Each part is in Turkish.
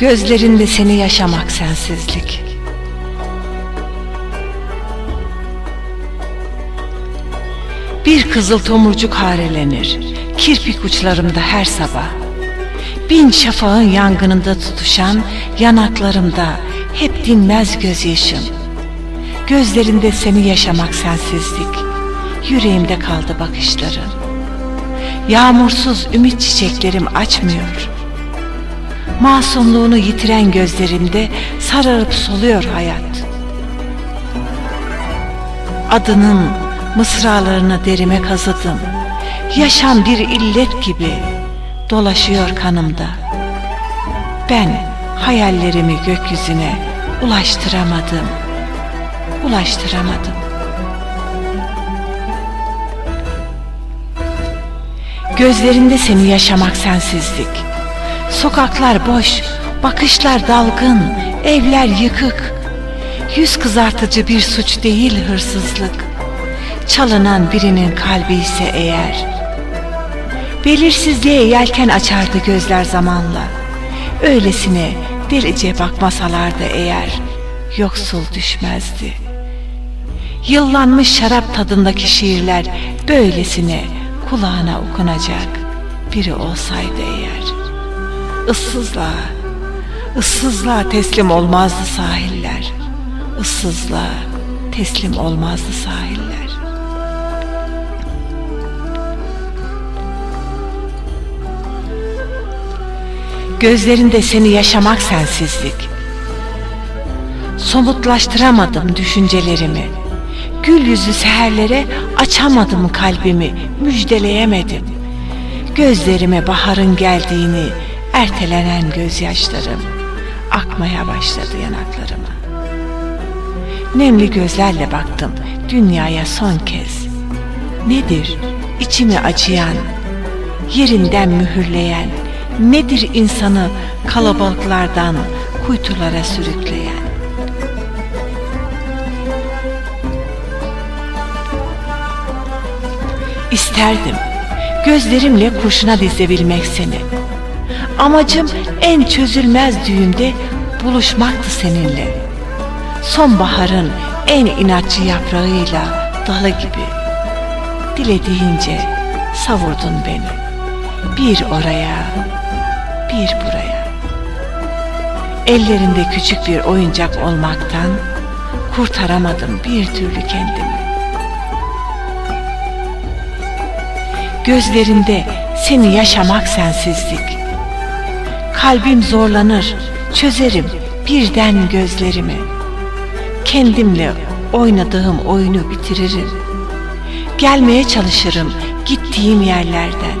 Gözlerinde seni yaşamak sensizlik. Bir kızıl tomurcuk harelenir, kirpik uçlarımda her sabah. Bin şafağın yangınında tutuşan yanaklarımda hep dinmez gözyaşım. Gözlerinde seni yaşamak sensizlik, yüreğimde kaldı bakışların. Yağmursuz ümit çiçeklerim açmıyor. Masumluğunu yitiren gözlerimde sararıp soluyor hayat. Adının mısralarını derime kazıdım. Yaşam bir illet gibi dolaşıyor kanımda. Ben hayallerimi gökyüzüne ulaştıramadım. Ulaştıramadım. Gözlerinde seni yaşamak sensizlik. Sokaklar boş, bakışlar dalgın, evler yıkık. Yüz kızartıcı bir suç değil hırsızlık. Çalınan birinin kalbi ise eğer. Belirsizliğe yelken açardı gözler zamanla. Öylesine delice bakmasalardı eğer, yoksul düşmezdi. Yıllanmış şarap tadındaki şiirler böylesine kulağına okunacak biri olsaydı eğer. Issızlığa, ıssızlığa teslim olmazdı sahiller. Issızlığa teslim olmazdı sahiller. Gözlerinde seni yaşamak sensizlik. Somutlaştıramadım düşüncelerimi. Gül yüzlü seherlere açamadım kalbimi, müjdeleyemedim. Gözlerime baharın geldiğini, ertelenen gözyaşlarım akmaya başladı yanaklarıma. Nemli gözlerle baktım dünyaya son kez. Nedir içimi acıyan, yerinden mühürleyen, nedir insanı kalabalıklardan kuytulara sürükleyen? İsterdim gözlerimle kurşuna dizebilmek seni. Amacım en çözülmez düğümde buluşmaktı seninle. Sonbaharın en inatçı yaprağıyla dalı gibi. Dilediğince savurdun beni. Bir oraya, bir buraya. Ellerinde küçük bir oyuncak olmaktan kurtaramadım bir türlü kendimi. Gözlerinde seni yaşamak sensizlik. Kalbim zorlanır, çözerim birden gözlerimi. Kendimle oynadığım oyunu bitiririm. Gelmeye çalışırım gittiğim yerlerden.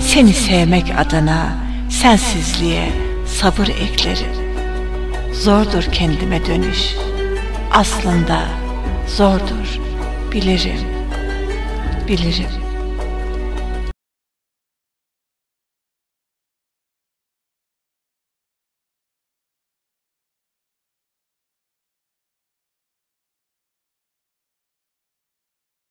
Seni sevmek adına sensizliğe sabır eklerim. Zordur kendime dönüş. Aslında zordur, bilirim, bilirim.